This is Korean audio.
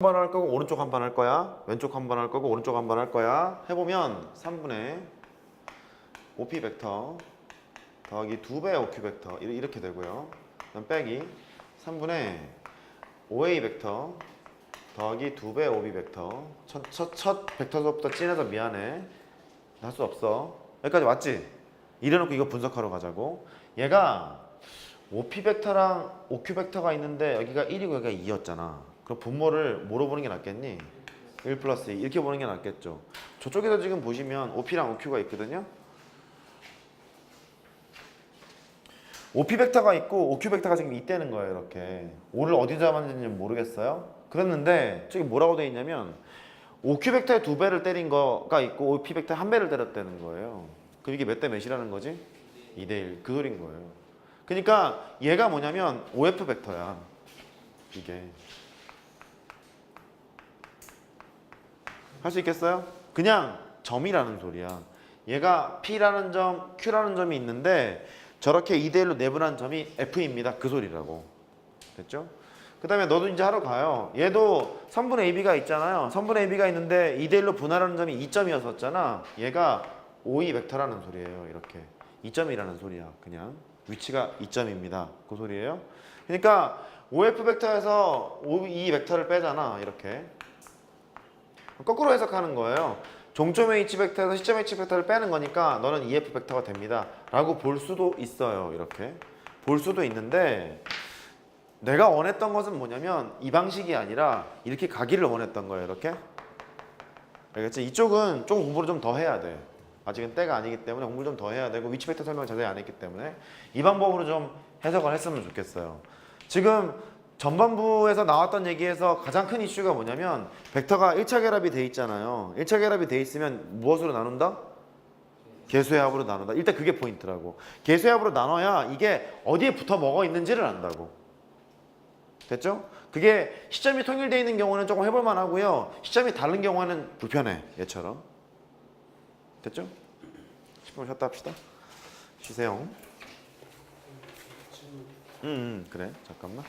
한 번 할 거고 오른쪽 한 번 할 거야. 왼쪽 한 번 할 거고 오른쪽 한 번 할 거야. 해보면 3분의 5p 벡터 더하기 2배 5q 벡터 이- 이렇게 되고요. 그다음 빼기 3분의 5a 벡터 더하기 2배 5b 벡터 첫, 첫, 첫 벡터 수업부터 진해서 미안해. 할 수 없어. 여기까지 왔지? 이래놓고 이거 분석하러 가자고. 얘가 5p 벡터랑 5q 벡터가 있는데 여기가 1이고 여기가 2였잖아. 그럼 분모를 뭐로 보는 게 낫겠니? 1 플러스 2 이렇게 보는 게 낫겠죠. 저쪽에서 지금 보시면 5p랑 5q가 있거든요. 5p 벡터가 있고 5q 벡터가 지금 있다는 거예요. 이렇게 5를 어디 잡았는지 모르겠어요. 그랬는데 저기 뭐라고 돼 있냐면 5q 벡터의 두 배를 때린 거가 있고 5p 벡터의 한 배를 때렸다는 거예요. 그럼 이게 몇 대 몇이라는 거지? 2대 1. 그 소린 거예요. 그러니까 얘가 뭐냐면 OF 벡터야. 이게. 할 수 있겠어요? 그냥 점이라는 소리야. 얘가 P라는 점, Q라는 점이 있는데 저렇게 2대1로 내분한 점이 F입니다. 그 소리라고. 됐죠? 그 다음에 너도 이제 하러 가요. 얘도 3분의 AB가 있잖아요. 3분의 AB가 있는데 2대1로 분할하는 점이 2점이었었잖아. 얘가 5이 벡터라는 소리예요. 이렇게. 2점이라는 소리야. 그냥. 위치가 2점입니다. 그 소리예요. 그러니까 OF 벡터에서 5, 이 벡터를 빼잖아. 이렇게. 거꾸로 해석하는 거예요. 종점의 H 벡터에서 시점의 H 벡터를 빼는 거니까 너는 EF 벡터가 됩니다. 라고 볼 수도 있어요. 이렇게. 볼 수도 있는데 내가 원했던 것은 뭐냐면 이 방식이 아니라 이렇게 가기를 원했던 거예요. 이렇게. 알겠지? 이쪽은 좀 공부를 좀 더 해야 돼. 아직은 때가 아니기 때문에 공부를 좀 더 해야 되고 위치 벡터 설명을 자세히 안 했기 때문에 이 방법으로 좀 해석을 했으면 좋겠어요. 지금 전반부에서 나왔던 얘기에서 가장 큰 이슈가 뭐냐면 벡터가 1차 결합이 돼 있잖아요. 1차 결합이 돼 있으면 무엇으로 나눈다? 개수합으로 나눈다. 일단 그게 포인트라고. 개수합으로 나눠야 이게 어디에 붙어 먹어 있는지를 안다고. 됐죠? 그게 시점이 통일되어 있는 경우는 조금 해볼 만하고요. 시점이 다른 경우에는 불편해. 얘처럼. 됐죠? 10분 쉬었다 합시다. 쉬세요. 음, 음 그래. 잠깐만.